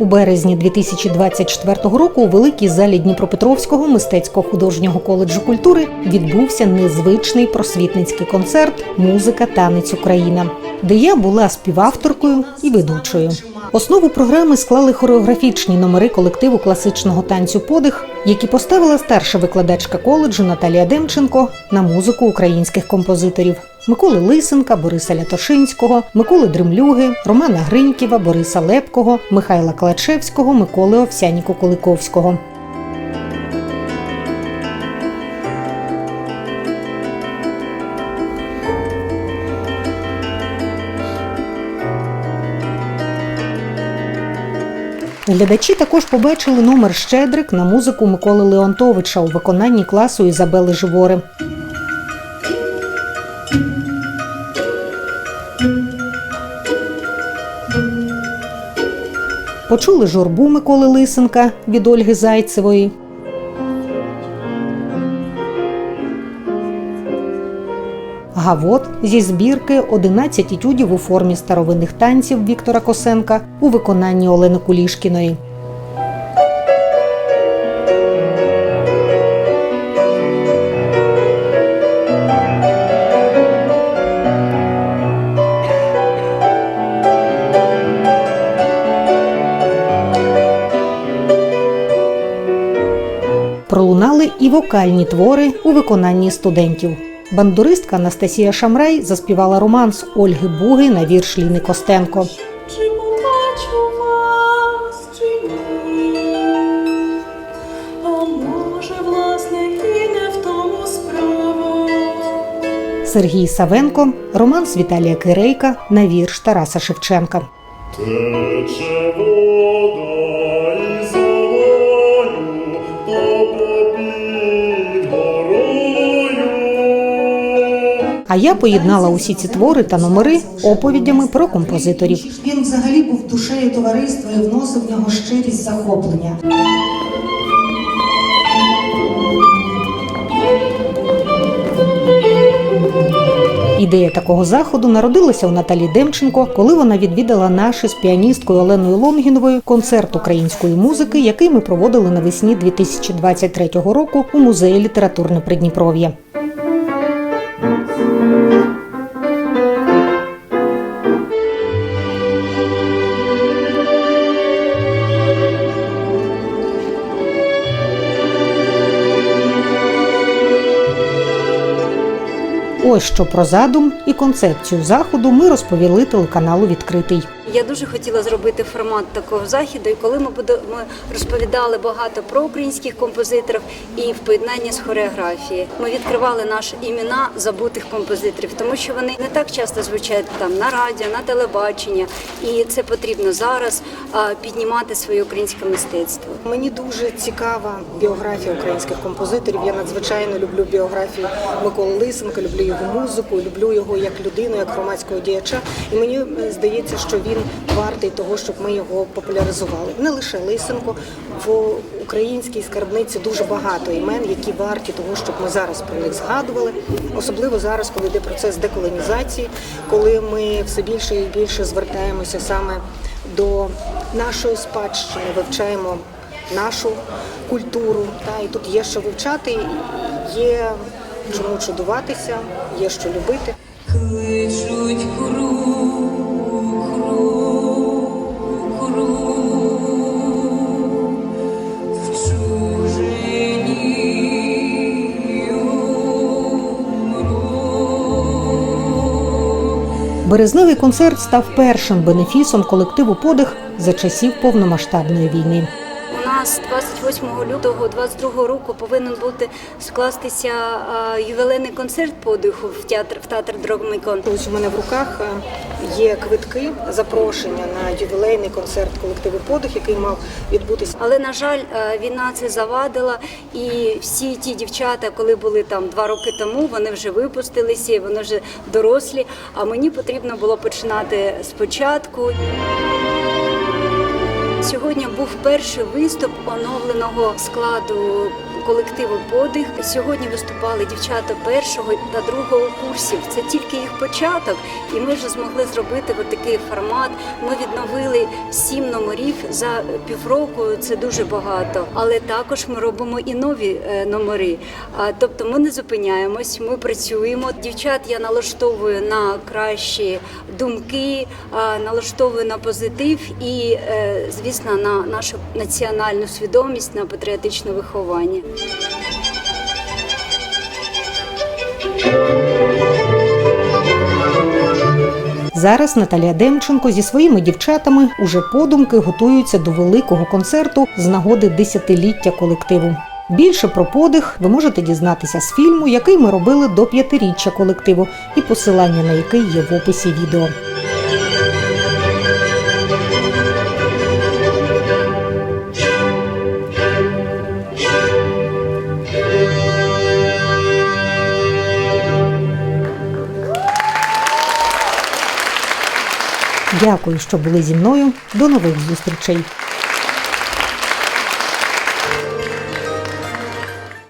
У березні 2024 року у великій залі Дніпропетровського мистецького художнього коледжу культури відбувся незвичний просвітницький концерт Музика Танець Україна, де я була співавторкою і ведучою. Основу програми склали хореографічні номери колективу класичного танцю Подих, які поставила старша викладачка коледжу Наталія Демченко на музику українських композиторів. Миколи Лисенка, Бориса Лятошинського, Миколи Дремлюги, Романа Гриньківа, Бориса Лепкого, Михайла Клачевського, Миколи Овсяніко Куликовського. Глядачі також побачили номер Щедрик на музику Миколи Леонтовича у виконанні класу Ізабели Живори. Почули журбу Миколи Лисенка від Ольги Зайцевої. Гавот зі збірки «11 етюдів у формі старовинних танців Віктора Косенка у виконанні Олени Кулішкіної. Пролунали і вокальні твори у виконанні студентів. Бандуристка Анастасія Шамрай заспівала романс Ольги Буги на вірш Ліни Костенко. Чи побачу вас? А може, власне, і не в тому справа. Сергій Савенко, романс Віталія Кирейка на вірш Тараса Шевченка. Тече вода А я поєднала усі ці твори та номери оповідями про композиторів. Він взагалі був душею товариства і вносив в нього щирість захоплення. Ідея такого заходу народилася у Наталі Демченко, коли вона відвідала наш з піаністкою Оленою Лонгіновою концерт української музики, який ми проводили навесні 2023 року у музеї літературне Придніпров'я. Ось що про задум і концепцію заходу ми розповіли телеканалу Відкритий. Я дуже хотіла зробити формат такого заходу, і коли ми будемо розповідали багато про українських композиторів і в поєднанні з хореографією, ми відкривали наші імена забутих композиторів, тому що вони не так часто звучать там на радіо, на телебаченні, і це потрібно зараз піднімати своє українське мистецтво. Мені дуже цікава біографія українських композиторів. Я надзвичайно люблю біографію Миколи Лисенка, люблю його музику, люблю його як людину, як громадського діяча. І мені е, здається, що він вартий того, щоб ми його популяризували. Не лише Лисенко в українській скарбниці дуже багато імен, які варті того, щоб ми зараз про них згадували. Особливо зараз, коли йде процес деколонізації, коли ми все більше і більше звертаємося саме до нашої спадщини, вивчаємо нашу культуру. Та і тут є що вивчати, є чому чудуватися, є що любити. Кличуть круг, Березневий концерт став першим бенефісом колективу подих за часів повномасштабної війни. Нас 28 лютого 22 року повинен бути скластися а, ювілейний концерт подиху в театр в театр Дрогмайкон. Ось у мене в руках е, є квитки, запрошення на ювілейний концерт колективу подих, який мав відбутися Але на жаль, е, війна це завадила, і всі ті дівчата, коли були там два роки тому, вони вже випустилися, вони вже дорослі. А мені потрібно було починати спочатку. Був перший виступ оновленого складу колективу Подих. Сьогодні виступали дівчата першого та другого курсів. Це тільки їх початок, і ми вже змогли зробити от такий формат. Ми відновили сім номерів за півроку. Це дуже багато. Але також ми робимо і нові е, номери. Тобто ми не зупиняємось, ми працюємо. Дівчат я налаштовую на кращі думки, налаштовую на позитив і, е, звісно, на нашу національну свідомість, на патріотичне виховання. Зараз Наталія Демченко зі своїми дівчатами уже подумки готуються до великого концерту з нагоди десятиліття колективу. Більше про подих ви можете дізнатися з фільму, який ми робили до п'ятиріччя колективу, і посилання на який є в описі відео. Дякую, що були зі мною. До нових зустрічей.